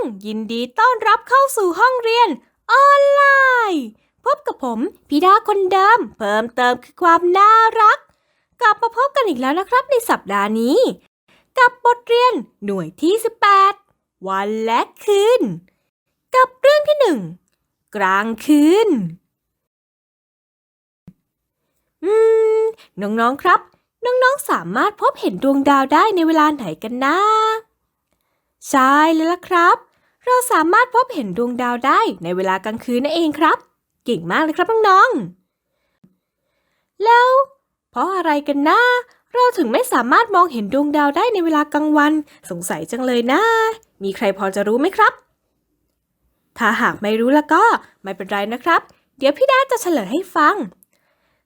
องยินดีต้อนรับเข้าสู่ห้องเรียนออนไลน์ พบกับผมพีดาคนเดิม เพิ่มเติมคือความน่ารัก กลับมาพบกันอีกแล้วนะครับในสัปดาห์นี้ กับบทเรียนหน่วยที่ 18 วันและคืน กับเรื่องที่หนึ่งกลางคืน อืม น้องๆครับ น้องๆสามารถพบเห็นดวงดาวได้ในเวลาไหนกันนะใช่เลยล่ะครับ เราสามารถพบเห็นดวงดาวได้ในเวลากลางคืนนั่นเองครับ เก่งมากเลยครับน้องๆ แล้ว เพราะอะไรกันนะ เราถึงไม่สามารถมองเห็นดวงดาวได้ในเวลากลางวัน สงสัยจังเลยนะ มีใครพอจะรู้ไหมครับ ถ้าหากไม่รู้แล้วก็ไม่เป็นไรนะครับ เดี๋ยวพี่ดาจะเฉลยให้ฟัง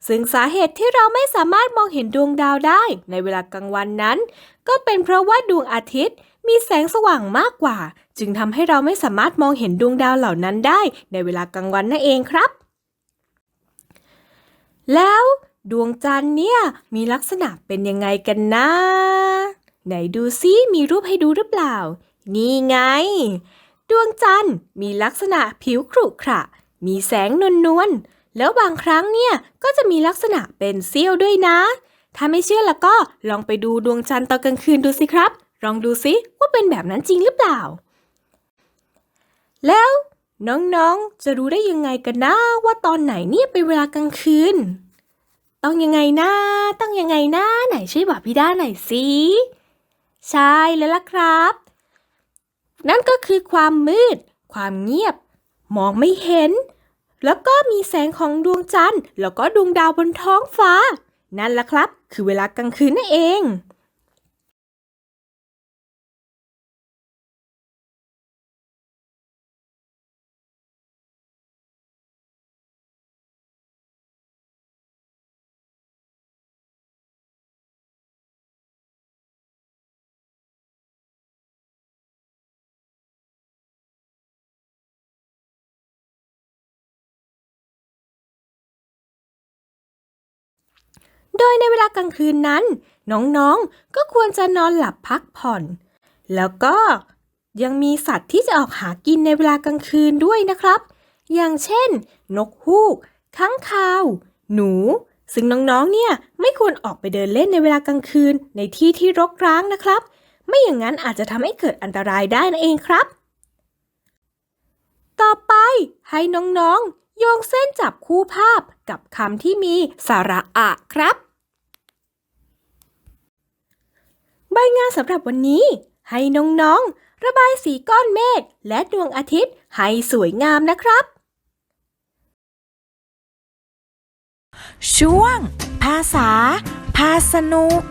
ซึ่งสาเหตุที่เราไม่สามารถมองเห็นดวงดาวได้ในเวลากลางวันนั้น ก็เป็นเพราะว่าดวงอาทิตย์ มีแสงสว่างมากกว่า จึงทำให้เราไม่สามารถมองเห็นดวงดาวเหล่านั้นได้ในเวลากลางวันนั่นเองครับ แล้วดวงจันทร์เนี่ยมีลักษณะเป็นยังไงกันนะ ไหนดูซิมีรูปให้ดูหรือเปล่า นี่ไง ดวงจันทร์มีลักษณะผิวขรุขระ มีแสงนวลๆ แล้วบางครั้งเนี่ยก็จะมีลักษณะเป็นเสี้ยวด้วยนะ ถ้าไม่เชื่อแล้วก็ลองไปดูดวงจันทร์ตอนกลางคืนดูสิครับ ลองดูซิว่าเป็นแบบนั้นจริงหรือเปล่า แล้วน้องๆ จะรู้ได้ยังไงกันนะว่าตอนไหนเนี่ยเป็นเวลากลางคืน ต้องยังไงนะต้องยังไงนะไหนช่วยบอกพี่ด้าหน่อยสิใช่แล้วล่ะครับ นั่นก็คือความมืด ความเงียบ มองไม่เห็น แล้วก็มีแสงของดวงจันทร์ แล้วก็ดวงดาวบนท้องฟ้า นั่นแหละครับ คือเวลากลางคืนนั่นเอง โดยในเวลากลางคืนนั้น น้องๆ ก็ควรจะนอนหลับพักผ่อน แล้วก็ยังมีสัตว์ที่จะออกหากินในเวลากลางคืนด้วยนะครับ อย่างเช่น นกฮูก ค้างคาว หนู ซึ่งน้องๆ เนี่ยไม่ควรออกไปเดินเล่นในเวลากลางคืนในที่ที่รกร้างนะครับ ไม่อย่างนั้นอาจจะทำให้เกิดอันตรายได้นั่นเองครับ ต่อไปให้น้องๆ โยงเส้นจับคู่ภาพกับคำที่มีสระอะครับ ใบงานสำหรับวันนี้ ให้น้องๆ ระบายสีก้อนเมฆและดวงอาทิตย์ให้สวยงามนะครับ ช่วง ภาษา พาสนุก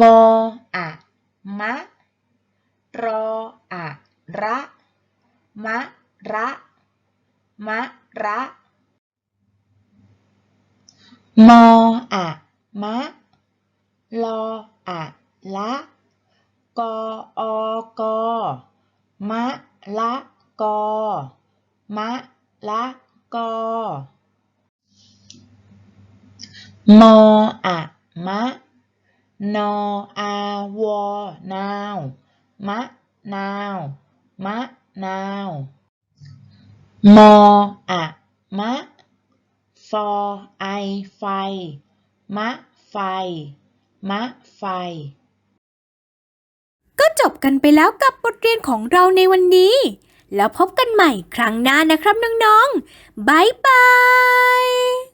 มออะมะรออะระ มะระ มะระ มออะมะ ลออะละ กออกอมะละกอ มะละกอ มออะมะ นออาวอนาว มะนาว มะ นาว มออะมะ ฟอไอไฟ มะไฟ มะไฟ ก็จบกันไปแล้วกับบทเรียนของเราในวันนี้ แล้วพบกันใหม่ครั้งหน้านะครับน้องๆ บ๊ายบาย